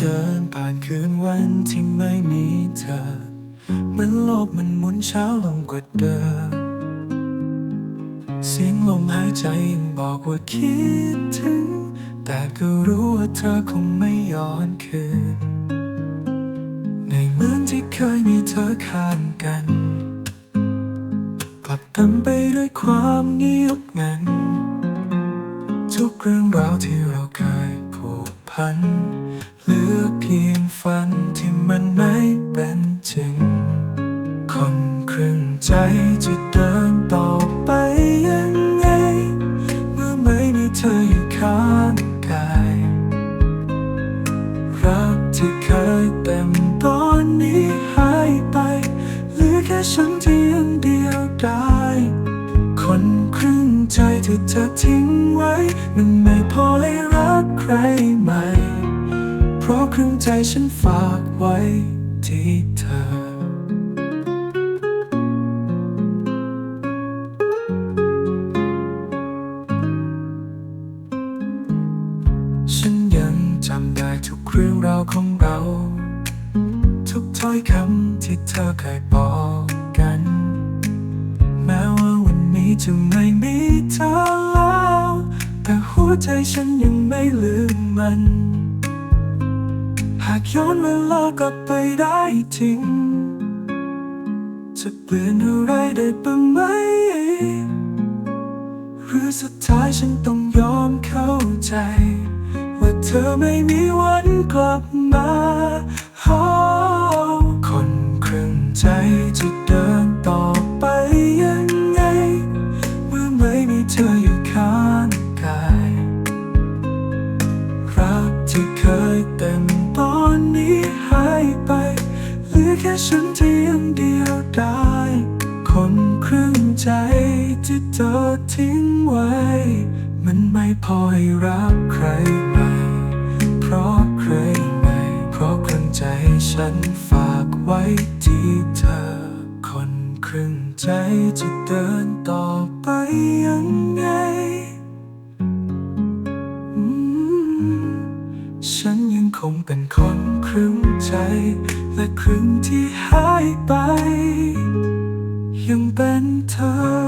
เดินผ่านคืนวันที่ไม่มีเธอเหมือนโลกมันหมุนเช้าลงกว่าเดิมเสียงลมหายใจยังบอกว่าคิดถึง แต่ก็รู้ว่าเธอคงไม่ย้อนคืน ในเมืองที่เคยมีเธอขานกัน กลับเต็มไปด้วยความเงียบงัน ทุกเรื่องราวที่เราเคยผูกพัน เหลือเพียงฝันที่มันไม่เป็นจริง คนครึ่งใจจะเดินต่อไปยังไง เมื่อไม่มีเธออยู่ข้างกาย รักที่เคยเต็มตอนนี้หายไปเหลือแค่ฉันที่ยังเดียวดายคนครึ่งใจที่เธอทิ้งไว้ มันไม่พอเลยรักใครใหม่ ครึ่งใจฉันฝากไว้ที่เธอ ฉันยังจำได้ทุกเรื่องราวของเรา ทุกถ้อยคำที่เธอเคยบอกกัน แม้ว่าวันนี้จะไม่มีเธอแล้ว แต่หัวใจฉันยังไม่ลืมมันากย้อนเวลากลับไปได้จริง จะเปลี่ยนอะไรได้บ้างไหม หรือสุดท้ายฉันต้องยอมเข้าใจ ว่าเธอไม่มีวันกลับมา คนครึ่งใจจะ ที่เธอทิ้งไว้ มันไม่พอให้รับใครไปเพราะใครไหม่เพราะกลังใจฉันฝากไว้ที่เธอ คนครึ่งใจจะเดินต่อไปยังไง ฉันยังคงเป็นคนครึ่งใจ และครึ่งที่หายไป ยังเป็นเธอ